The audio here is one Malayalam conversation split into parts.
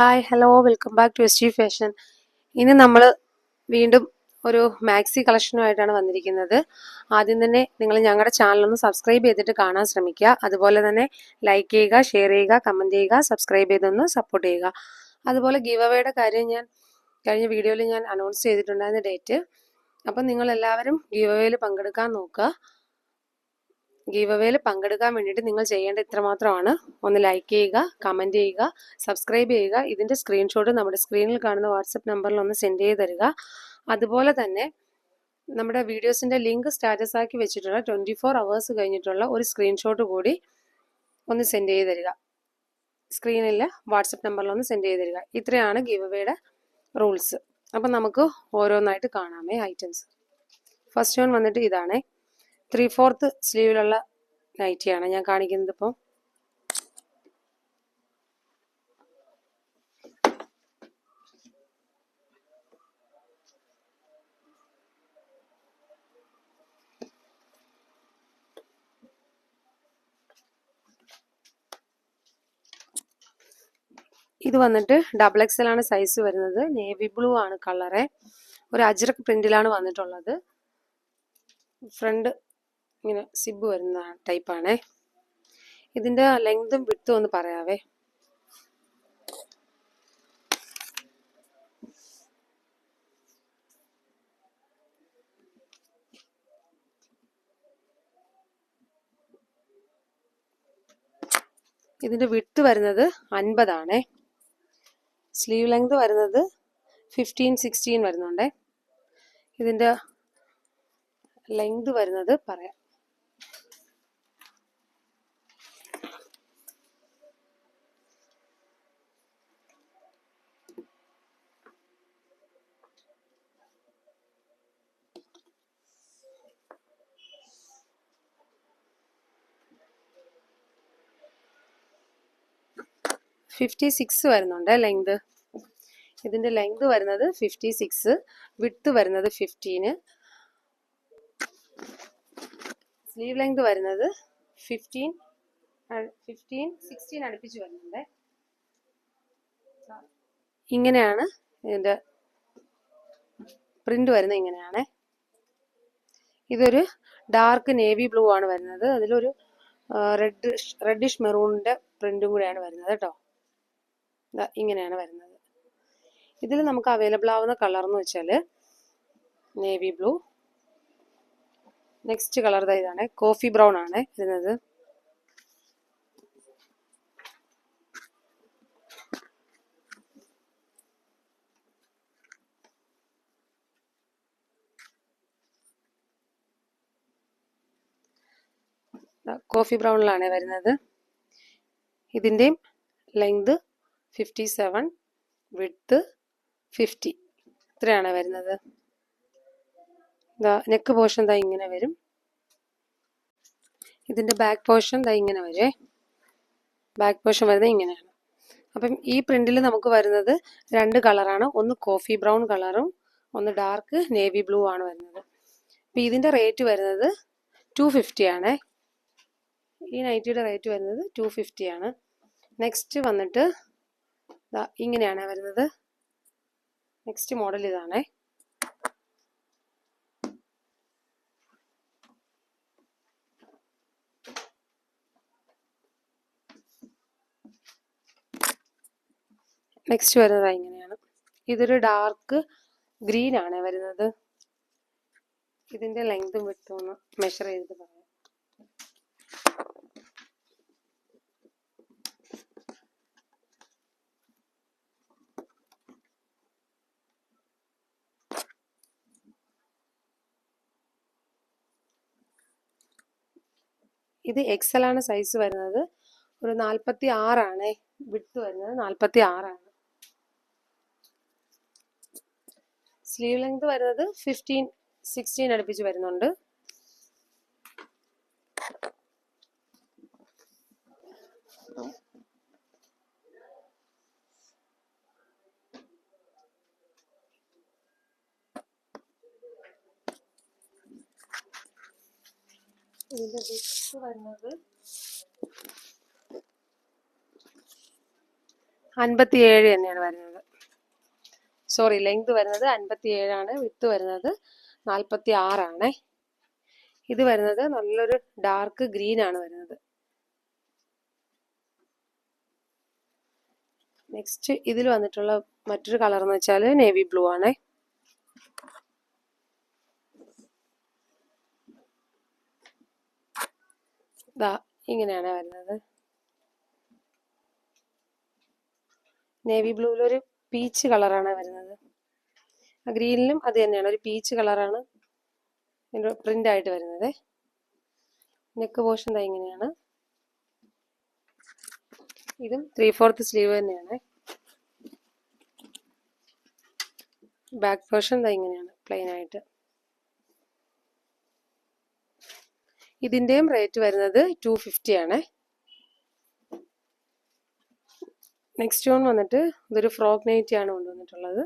Hi hello welcome back to S G fashion ഇനി നമ്മൾ വീണ്ടും ഒരു മാക്സി കളക്ഷനുമായിട്ടാണ് വന്നിരിക്കുന്നത്. ആദ്യം തന്നെ നിങ്ങൾ ഞങ്ങളുടെ ചാനലൊന്ന് സബ്സ്ക്രൈബ് ചെയ്തിട്ട് കാണാൻ ശ്രമിക്കുക. അതുപോലെ തന്നെ ലൈക്ക് ചെയ്യുക ഷെയർ ചെയ്യുക കമന്റ് ചെയ്യുക സബ്സ്ക്രൈബ് ചെയ്തൊന്ന് സപ്പോർട്ട് ചെയ്യുക. അതുപോലെ ഗീവ് അവയുടെ കാര്യം ഞാൻ കഴിഞ്ഞ വീഡിയോയിൽ ഞാൻ അനൗൺസ് ചെയ്തിട്ടുണ്ടായിരുന്ന ഡേറ്റ് അപ്പം നിങ്ങളെല്ലാവരും ഗീവ് അവയിൽ പങ്കെടുക്കാൻ നോക്കുക. ഗീവ് അവേയിൽ പങ്കെടുക്കാൻ വേണ്ടിയിട്ട് നിങ്ങൾ ചെയ്യേണ്ട ഇത്രമാത്രമാണ്. ഒന്ന് ലൈക്ക് ചെയ്യുക കമന്റ് ചെയ്യുക സബ്സ്ക്രൈബ് ചെയ്യുക. ഇതിന്റെ സ്ക്രീൻഷോട്ട് നമ്മുടെ സ്ക്രീനിൽ കാണുന്ന വാട്സപ്പ് നമ്പറിൽ ഒന്ന് സെൻഡ് ചെയ്ത് തരിക. അതുപോലെ തന്നെ നമ്മുടെ വീഡിയോസിന്റെ ലിങ്ക് സ്റ്റാറ്റസ് ആക്കി വെച്ചിട്ടുള്ള ട്വന്റി ഫോർ അവേഴ്സ് കഴിഞ്ഞിട്ടുള്ള ഒരു സ്ക്രീൻഷോട്ട് കൂടി ഒന്ന് സെൻഡ് ചെയ്ത് തരിക. സ്ക്രീനിൽ വാട്സപ്പ് നമ്പറിൽ ഒന്ന് സെൻഡ് ചെയ്ത് തരിക. ഇത്രയാണ് ഗീവ് അവേയുടെ റൂൾസ് അപ്പം നമുക്ക് ഓരോന്നായിട്ട് കാണാമേ ഐറ്റംസ് ഫസ്റ്റ് വൺ വന്നിട്ട് ഇതാണേ. ത്രീ ഫോർത്ത് സ്ലീവിലുള്ള നൈറ്റിയാണ് ഞാൻ കാണിക്കുന്നത് ഇപ്പോൾ ഇത് വന്നിട്ട് ഡബിൾ എക്സൽ ആണ് സൈസ് വരുന്നത്. നേവി ബ്ലൂ ആണ് കളറ് ഒരു അജ്രക് പ്രിന്റിലാണ് വന്നിട്ടുള്ളത്. ഫ്രണ്ട് ഇങ്ങനെ സിബ് വരുന്ന ടൈപ്പാണേ. ഇതിന്റെ ലെങ്തും വിട്ടും ഒന്ന് പറയാവേ. ഇതിന്റെ വിട്ട് വരുന്നത് അൻപതാണേ. സ്ലീവ് ലെങ്ത് വരുന്നത് ഫിഫ്റ്റീൻ സിക്സ്റ്റീൻ വരുന്നുണ്ടേ. ഇതിന്റെ ലെങ്ത് വരുന്നത് പറയാം. ഫിഫ്റ്റി സിക്സ് വരുന്നുണ്ട് ലെങ്ത് ഇതിന്റെ ലെങ്ത് വരുന്നത് ഫിഫ്റ്റി സിക്സ് വിട്ത് വരുന്നത് ഫിഫ്റ്റീന് സ്ലീവ് ലെങ്ത് വരുന്നത് ഫിഫ്റ്റീൻ ഫിഫ്റ്റീൻ സിക്സ്റ്റീൻ അടുപ്പിച്ച് വരുന്നുണ്ട്. ഇങ്ങനെയാണ് ഇതിന്റെ പ്രിന്റ് വരുന്നത് ഇങ്ങനെയാണ്. ഇതൊരു ഡാർക്ക് നേവി ബ്ലൂ ആണ് വരുന്നത്. അതിലൊരു റെഡ് റെഡിഷ് മെറൂണിന്റെ പ്രിന്റും കൂടെയാണ് വരുന്നത് കേട്ടോ. ഇങ്ങനെയാണ് വരുന്നത്. ഇതിൽ നമുക്ക് അവൈലബിൾ ആവുന്ന കളർ എന്ന് വെച്ചാൽ നേവി ബ്ലൂ നെക്സ്റ്റ് കളർ ഇതാണ്. കോഫി ബ്രൗൺ ആണ് വരുന്നത്. കോഫി ബ്രൗണിലാണ് വരുന്നത്. ഇതിന്റെയും length fifty seven width fifty ഇത്രയാണ് വരുന്നത്. ഇതാ നെക്ക് പോർഷൻ ദാ ഇങ്ങനെ വരും. ഇതിന്റെ ബാക്ക് പോർഷൻ ദാ ഇങ്ങനെ വരേ. ബാക്ക് പോർഷൻ വരുന്നത് ഇങ്ങനെയാണ്. അപ്പം ഈ പ്രിന്റിൽ നമുക്ക് വരുന്നത് രണ്ട് കളറാണ് ഒന്ന് കോഫി ബ്രൗൺ കളറും ഒന്ന് ഡാർക്ക് നേവി ബ്ലൂ ആണ് വരുന്നത്. അപ്പം ഇതിന്റെ റേറ്റ് വരുന്നത് ടു ഫിഫ്റ്റി ആണേ. ഈ നൈറ്റിയുടെ റേറ്റ് വരുന്നത് ടു ഫിഫ്റ്റി ആണ്. നെക്സ്റ്റ് വന്നിട്ട് ഇങ്ങനെയാണ് വരുന്നത്. Next model ഇതാണേ. നെക്സ്റ്റ് വരുന്നത് ഇങ്ങനെയാണ്. ഇതൊരു ഡാർക്ക് ഗ്രീൻ ആണ് വരുന്നത്. ഇതിന്റെ ലെങ്തും വിട്ടും മെഷർ ചെയ്തിട്ട് പറയാം. ഇത് എക്സൽ ആണ് സൈസ് വരുന്നത്. ഒരു നാൽപ്പത്തി ആറാണ് വിട്ട് വരുന്നത്. നാൽപ്പത്തി ആറാണ് സ്ലീവ് ലെങ്ത് വരുന്നത് ഫിഫ്റ്റീൻ സിക്സ്റ്റീൻ അടുപ്പിച്ച് വരുന്നുണ്ട്. ഇതിന്റെ വിത്ത് വരുന്നത് അൻപത്തിയേഴ് തന്നെയാണ് വരുന്നത്. സോറി ലെങ്ത് വരുന്നത് അൻപത്തിയേഴാണ് വിത്ത് വരുന്നത് നാൽപ്പത്തി ആറാണേ ഇത് വരുന്നത് നല്ലൊരു ഡാർക്ക് ഗ്രീൻ ആണ് വരുന്നത്. നെക്സ്റ്റ് ഇതിൽ വന്നിട്ടുള്ള മറ്റൊരു കളർ എന്ന് വെച്ചാൽ നേവി ബ്ലൂ ആണ്. ദാ ഇങ്ങനെയാണ് വരുന്നത്. നേവി ബ്ലൂവിൽ ഒരു പീച്ച് കളറാണ് വരുന്നത്. ഗ്രീനിലും അത് തന്നെയാണ്. ഒരു പീച്ച് കളറാണ് പ്രിന്റ് ആയിട്ട് വരുന്നത്. നെക്ക് പോർഷൻ ദാ ഇങ്ങനെയാണ്. ഇതും ത്രീ ഫോർത്ത് സ്ലീവ് തന്നെയാണ്. ബാക്ക് പോർഷൻ ദാ ഇങ്ങനെയാണ് പ്ലെയിൻ ആയിട്ട്. ഇതിന്റെയും റേറ്റ് വരുന്നത് ടു ഫിഫ്റ്റി ആണ്. നെക്സ്റ്റ് ഓൺ വന്നിട്ട് ഇതൊരു ഫ്രോക്ക് നൈറ്റി ആണ് കൊണ്ടുവന്നിട്ടുള്ളത്.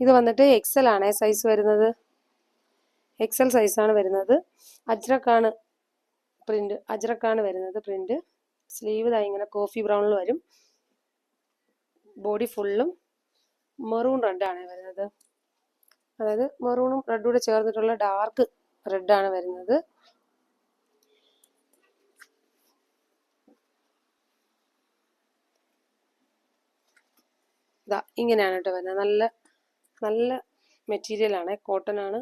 ഇത് വന്നിട്ട് എക്സൽ ആണ് സൈസ് വരുന്നത്. എക്സൽ സൈസാണ് വരുന്നത്. അജ്രക്കാണ് പ്രിന്റ് അജ്രക്കാണ് വരുന്നത് പ്രിന്റ് സ്ലീവ് ഇതായി ഇങ്ങനെ കോഫി ബ്രൗണിൽ വരും. ബോഡി ഫുള്ളും മെറൂൺ റെഡാണ് വരുന്നത്. അതായത് മെറൂണും റെഡും കൂടെ ചേർന്നിട്ടുള്ള ഡാർക്ക് റെഡാണ് വരുന്നത്. ഇതാ ഇങ്ങനെയാണ് കേട്ടോ വരുന്നത്. നല്ല നല്ല മെറ്റീരിയൽ ആണ്. കോട്ടൺ ആണ്.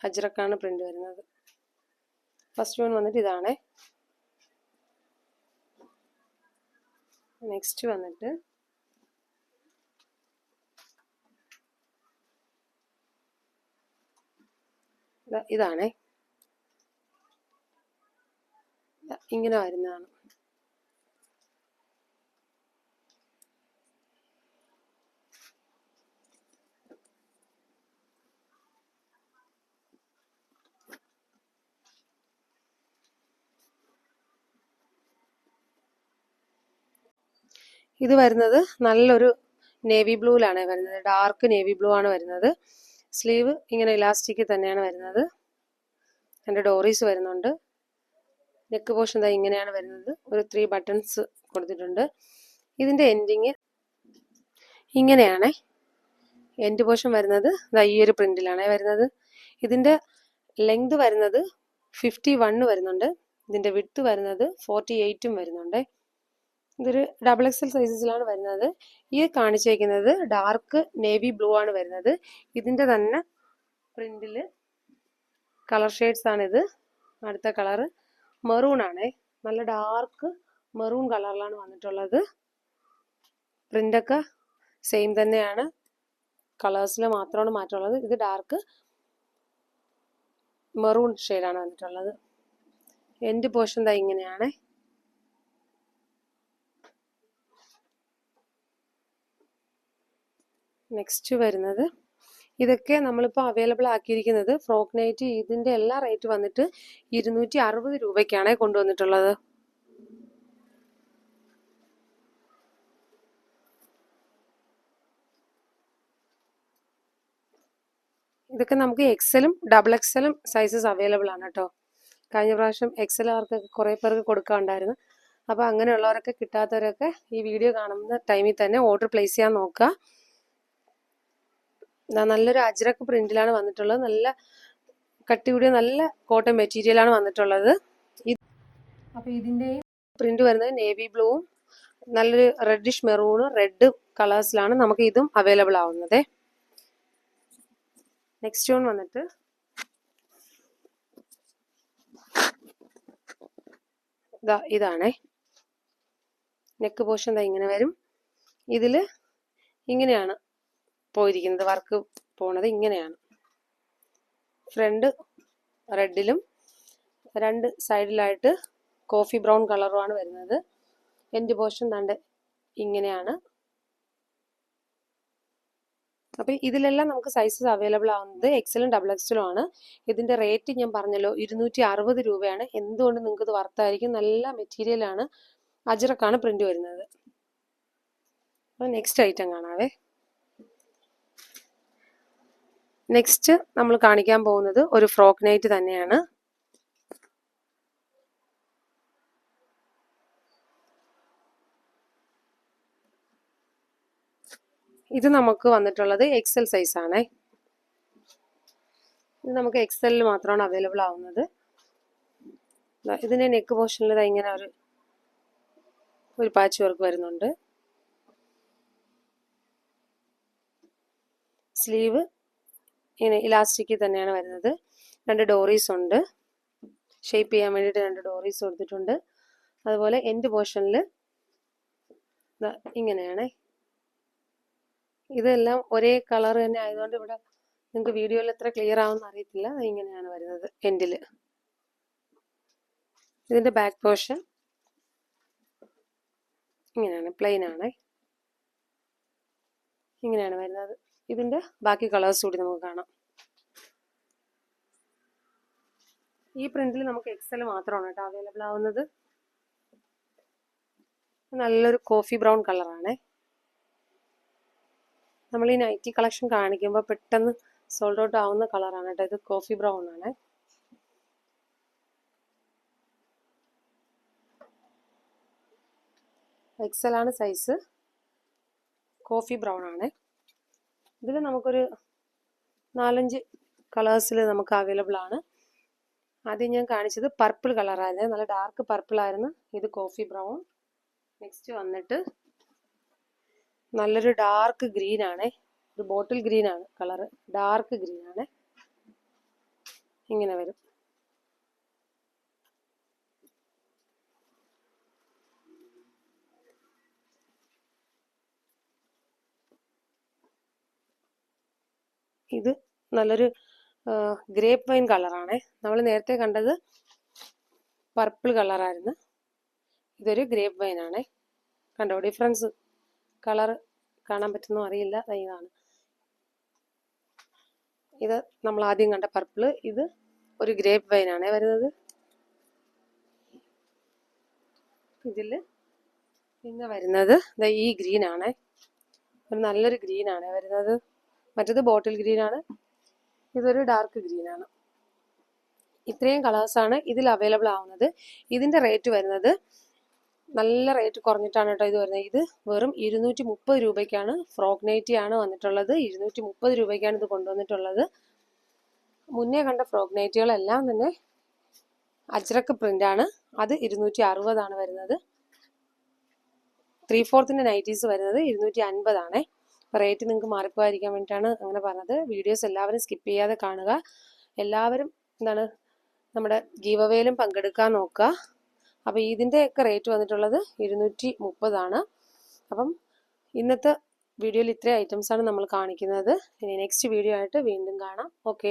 അജ്രക്കാണ് പ്രിന്റ് വരുന്നത്. ഫസ്റ്റ് വൺ വന്നിട്ട് ഇതാണ്. നെക്സ്റ്റ് വന്നിട്ട്. ഇതാണേ. ഇങ്ങനെ വരുന്നതാണ്. ഇത് വരുന്നത് നല്ലൊരു നേവി ബ്ലൂവിലാണ് വരുന്നത്. ഡാർക്ക് നേവി ബ്ലൂ ആണ് വരുന്നത്. സ്ലീവ് ഇങ്ങനെ ഇലാസ്റ്റിക് തന്നെയാണ് വരുന്നത്. എന്റെ ഡോറീസ് വരുന്നുണ്ട്. നെക്ക് പോർഷൻ ഇതാ ഇങ്ങനെയാണ് വരുന്നത്. ഒരു ത്രീ ബട്ടൺസ് കൊടുത്തിട്ടുണ്ട്. ഇതിന്റെ എൻഡിങ് ഇങ്ങനെയാണ്. എൻഡ് പോർഷൻ വരുന്നത് ഇതാ ഈ ഒരു പ്രിന്റിലാണ് വരുന്നത്. ഇതിന്റെ ലെങ്ത് വരുന്നത് ഫിഫ്റ്റി വണ്ണ് വരുന്നുണ്ട്. ഇതിന്റെ വിട്ത് വരുന്നത് ഫോർട്ടി എയ്റ്റും വരുന്നുണ്ട്. ഇതൊരു ഡബിൾ എക്സൽ സൈസസിലാണ് വരുന്നത്. ഈ കാണിച്ചേക്കുന്നത് ഡാർക്ക് നേവി ബ്ലൂ ആണ് വരുന്നത്. ഇതിന്റെ തന്നെ പ്രിന്റിൽ കളർ ഷെയ്ഡ്സ് ആണിത് അടുത്ത കളറ് മെറൂൺ ആണ്. നല്ല ഡാർക്ക് മെറൂൺ കളറിലാണ് വന്നിട്ടുള്ളത്. പ്രിന്റൊക്കെ സെയിം തന്നെയാണ്. കളേഴ്സിൽ മാത്രമാണ് മാറ്റമുള്ളത്. ഇത് ഡാർക്ക് മെറൂൺ ഷെയ്ഡാണ് വന്നിട്ടുള്ളത്. എന്റെ പോർഷൻ ദാ ഇങ്ങനെയാണ്. നെക്സ്റ്റ് വരുന്നത്. ഇതൊക്കെ നമ്മളിപ്പോൾ അവൈലബിൾ ആക്കിയിരിക്കുന്നത് ഫ്രോക്ക് നൈറ്റ് ഇതിന്റെ എല്ലാ റേറ്റ് വന്നിട്ട് ഇരുന്നൂറ്റി അറുപത് രൂപയ്ക്കാണ് കൊണ്ടുവന്നിട്ടുള്ളത്. ഇതൊക്കെ നമുക്ക് എക്സലും ഡബിൾ എക്സലും സൈസസ് അവൈലബിൾ ആണ് കേട്ടോ. കഴിഞ്ഞ പ്രാവശ്യം എക്സൽ ആർക്കൊക്കെ കുറേ പേർക്ക് കൊടുക്കാറുണ്ടായിരുന്നു അപ്പോൾ അങ്ങനെയുള്ളവരൊക്കെ കിട്ടാത്തവരൊക്കെ ഈ വീഡിയോ കാണുന്ന ടൈമിൽ തന്നെ ഓർഡർ പ്ലേസ് ചെയ്യാൻ നോക്കുക. നല്ലൊരു അജ്രക്ക് പ്രിന്റിലാണ് വന്നിട്ടുള്ളത്. നല്ല കട്ടി കൂടിയ നല്ല കോട്ടൺ മെറ്റീരിയലാണ് വന്നിട്ടുള്ളത്. അപ്പോൾ ഇതിന്റെ പ്രിന്റ് വരുന്നത് നേവി ബ്ലൂവും നല്ലൊരു റെഡിഷ് മെറൂണും റെഡ് കളേഴ്സിലാണ് നമുക്ക് ഇതും അവൈലബിൾ ആവുന്നത്. നെക്സ്റ്റ് വൺ വന്നിട്ട് ഇതാ ഇതാണേ. നെക്ക് പോർഷൻ ഇങ്ങനെ വരും. ഇതിൽ ഇങ്ങനെയാണ് പോയിരിക്കുന്നത് വർക്ക് പോണത് ഇങ്ങനെയാണ്. ഫ്രണ്ട് റെഡിലും രണ്ട് സൈഡിലായിട്ട് കോഫി ബ്രൗൺ കളറുമാണ് വരുന്നത്. എന്റെ പോർഷൻ തണ്ട് ഇങ്ങനെയാണ്. അപ്പം ഇതിലെല്ലാം നമുക്ക് സൈസസ് അവൈലബിൾ ആവുന്നത് എക്സലും ഡബിൾ എക്സലും ആണ്. ഇതിന്റെ റേറ്റ് ഞാൻ പറഞ്ഞല്ലോ ഇരുന്നൂറ്റി അറുപത് രൂപയാണ്. എന്തുകൊണ്ട് നിങ്ങൾക്ക് ഇത് വർത്തായിരിക്കും നല്ല മെറ്റീരിയലാണ് അജറക്കാണ് പ്രിന്റ് വരുന്നത്. അപ്പോൾ നെക്സ്റ്റ് ഐറ്റം കാണാവേ. നെക്സ്റ്റ് നമ്മൾ കാണിക്കാൻ പോകുന്നത് ഒരു ഫ്രോക്ക് നൈറ്റ് തന്നെയാണ്. ഇത് നമുക്ക് വന്നിട്ടുള്ളത് എക്സൽ സൈസ് ആണ്. ഇത് നമുക്ക് എക്സലിൽ മാത്രമാണ് അവൈലബിൾ ആവുന്നത്. ദാ ഇതിന്റെ നെക്ക് പോർഷനിൽ ഇങ്ങനെ ഒരു ഒരു പാച്ച് വർക്ക് വരുന്നുണ്ട്. സ്ലീവ് ഇങ്ങനെ ഇലാസ്റ്റിക്കിൽ തന്നെയാണ് വരുന്നത്. രണ്ട് ഡോറീസ് ഉണ്ട്. ഷേപ്പ് ചെയ്യാൻ വേണ്ടിയിട്ട് രണ്ട് ഡോറീസ് കൊടുത്തിട്ടുണ്ട്. അതുപോലെ എൻഡ് പോർഷനിൽ ഇങ്ങനെയാണ്. ഇതെല്ലാം ഒരേ കളർ തന്നെ ആയതുകൊണ്ട് ഇവിടെ നിങ്ങൾക്ക് വീഡിയോയിൽ എത്ര ക്ലിയർ ആവുമെന്ന് അറിയത്തില്ല. ഇങ്ങനെയാണ് വരുന്നത് എൻഡിൽ ഇതിന്റെ ബാക്ക് പോർഷൻ ഇങ്ങനെയാണ് പ്ലെയിനാണ് ഇങ്ങനെയാണ് വരുന്നത്. ഇതിന്റെ ബാക്കി കളേഴ്സ് കൂടി നമുക്ക് കാണാം. ഈ പ്രിന്റിൽ നമുക്ക് എക്സൽ മാത്രമാണ് കേട്ടോ അവൈലബിൾ ആവുന്നത്. നല്ലൊരു കോഫി ബ്രൗൺ കളറാണേ നമ്മൾ ഈ നൈറ്റി കളക്ഷൻ കാണിക്കുമ്പോൾ പെട്ടെന്ന് സോൾഡ് ഔട്ട് ആവുന്ന കളറാണ് കേട്ടോ ഇത് കോഫി ബ്രൗൺ ആണ്. എക്സൽ ആണ് സൈസ് കോഫി ബ്രൗൺ ആണ്. ഇതിൽ നമുക്കൊരു നാലഞ്ച് കളേഴ്സിൽ നമുക്ക് അവൈലബിൾ ആണ്. ആദ്യം ഞാൻ കാണിച്ചത് പർപ്പിൾ കളറായിരുന്നു നല്ല ഡാർക്ക് പർപ്പിൾ ആയിരുന്നു. ഇത് കോഫി ബ്രൗൺ നെക്സ്റ്റ് വന്നിട്ട് നല്ലൊരു ഡാർക്ക് ഗ്രീൻ ആണ്. ഒരു ബോട്ടിൽ ഗ്രീൻ ആണ് കളറ് ഡാർക്ക് ഗ്രീൻ ആണ്. ഇങ്ങനെ വരും. ഇത് നല്ലൊരു ഗ്രേപ്പ് വൈൻ കളറാണ്. നമ്മൾ നേരത്തെ കണ്ടത് പർപ്പിൾ കളറായിരുന്നു. ഇതൊരു ഗ്രേപ്പ് വൈൻ ആണ്. കണ്ടോ ഡിഫറൻസ് കളർ കാണാൻ പറ്റുന്നോ അറിയില്ല. ഇതാണ്. ഇത് നമ്മൾ ആദ്യം കണ്ട പർപ്പിൾ ഇത് ഒരു ഗ്രേപ്പ് വൈൻ ആണ് വരുന്നത്. ഇതിൽ പിന്നെ വരുന്നത് ഈ ഗ്രീൻ ആണ്. ഒരു നല്ലൊരു ഗ്രീൻ ആണ് വരുന്നത്. മറ്റത് ബോട്ടിൽ ഗ്രീൻ ആണ്. ഇതൊരു ഡാർക്ക് ഗ്രീൻ ആണ്. ഇത്രയും കളേഴ്സ് ആണ് ഇതിൽ അവൈലബിൾ ആവുന്നത്. ഇതിന്റെ റേറ്റ് വരുന്നത് നല്ല റേറ്റ് കുറഞ്ഞിട്ടാണ് കേട്ടോ ഇത് വരുന്നത്. ഇത് വെറും ഇരുന്നൂറ്റി മുപ്പത് രൂപയ്ക്കാണ്. ഫ്രോക്ക് നൈറ്റി ആണ് വന്നിട്ടുള്ളത്. ഇരുന്നൂറ്റി മുപ്പത് രൂപയ്ക്കാണ് ഇത് കൊണ്ടുവന്നിട്ടുള്ളത്. മുന്നേ കണ്ട ഫ്രോക്ക് നൈറ്റികളെല്ലാം തന്നെ അജ്രക്ക് പ്രിന്റ് ആണ്. അത് ഇരുന്നൂറ്റി അറുപതാണ് വരുന്നത് ത്രീ ഫോർത്തിന്റെ നൈറ്റീസ് വരുന്നത് ഇരുന്നൂറ്റി അൻപതാണ് റേറ്റ് നിങ്ങൾക്ക് മാറിപ്പോയിരിക്കാൻ വേണ്ടിയിട്ടാണ് അങ്ങനെ പറഞ്ഞത്. വീഡിയോസ് എല്ലാവരും സ്കിപ്പ് ചെയ്യാതെ കാണുക. എല്ലാവരും എന്താണ് നമ്മുടെ ഗീവ് പങ്കെടുക്കാൻ നോക്കുക. അപ്പോൾ ഇതിന്റെയൊക്കെ റേറ്റ് വന്നിട്ടുള്ളത് ഇരുന്നൂറ്റി മുപ്പതാണ് അപ്പം ഇന്നത്തെ വീഡിയോയിൽ ഇത്രയും ഐറ്റംസാണ് നമ്മൾ കാണിക്കുന്നത്. ഇനി നെക്സ്റ്റ് വീഡിയോ ആയിട്ട് വീണ്ടും കാണാം. ഓക്കെ